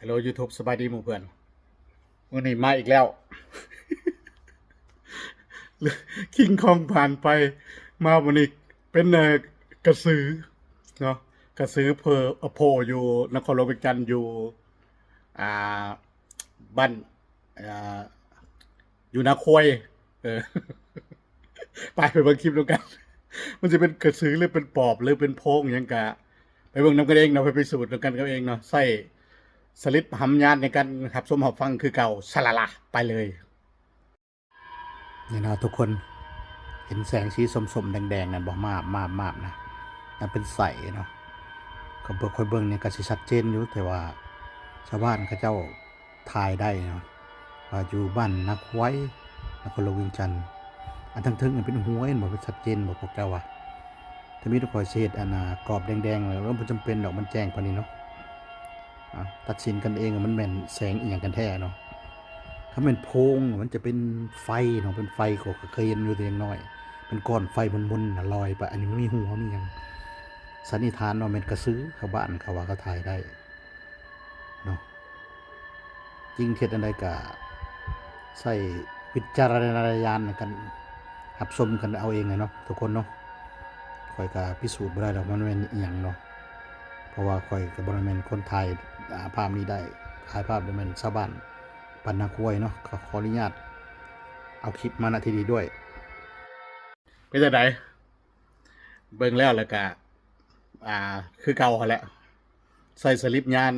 ฮัลโหลยูทูบสบายดีหมู่เพื่อนวันนี้มาอีกแล้ว คิงคองผ่านไปมาวันนี้เป็นกระสือเนาะกระสือเพออโพอยู่นครหลวงเวียงจันทน์อยู่อ่าบ้านอ่าอยู่นาควยเออไปไปเบิ่งคลิปแล้วกัน มันจะเป็นกระสือหรือเป็นปอบหรือเป็นโพงยังกะ ไปเบิ่งน้ำกันเองเนาะไปพิสูจน์น้ำกันกันเองเนาะใส่ สลิปหำยานในการขับสมหอบฟังคือเก่าสละละไปเลยนี่นะทุกคนเห็นแสงสีสมๆ แดงๆนั่นบอกมาบมาบมาบนะนั่นเป็นใสเนาะก็เบิ่งค่อยเบิ่งเนี่ยก็สิชัดเจนอยู่แต่ว่าชาวบ้านเขาเจ้าถ่ายได้เนาะว่าอยู่บ้านนักไว้นครหลวงวียงจันอันทั้งทึงเป็นหัวเห็นบอกเป็นชัดเจนบอกพวกเจ้าว่าถ้ามีทุกคอยเศษอันน่ะกรอบแดงๆเลยแล้วมันจำเป็นดอกมันแจ้งปานนี้เนาะ ตัดสินกันเองมันแม่นแสงอีหยังกันแท้เนาะถ้าเป็นโพงมันจะเป็นไฟเนาะเป็นไฟก็เคยเห็นอยู่แต่อยังน้อย เป็นก้อนไฟมนๆน่ะลอยไป อันนี้ไม่มีหัวมีหยังสันนิษฐานว่าเป็นกระสือชาวบ้านเขาว่าเขาถ่ายได้เนาะจริงเท็จอันใดก็ใส่วิจารณญาณการรับชมกันเอาเองเลยเนาะทุกคนเนาะข่อยก็พิสูจน์บ่ได้ดอกมันเป็นอย่างเนาะ ราะว่าข่อยก็บ่ได้แม่นคนไทยาภาพนี้ได้ถ่ายภาพได้แม่นชาวบ้านปันนาควยเนาะขอขออนุญาตเอาคลิปมาณที่นี้ด้วยเป็นจังไดเบิ่งแล้วแล้วก็อ่า คือเก่าหั่นแหละใส่สลิปงาน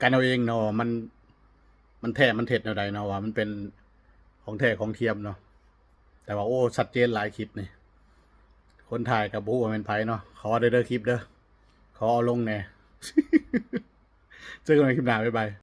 กันเอาเองเนาะมัน มันแท้มันเท็จแนวใดเนาะว่ามันเป็นของแท้ของเทียมเนาะแต่ว่าโอ้ชัดเจนหลายคลิปนี่คนถ่ายกับบูว่าเป็นไผเนาะขอเด้อเด้อคลิปเด้อขอเอาลงแน่ เจอกันในคลิปหน้าบ๊ายบาย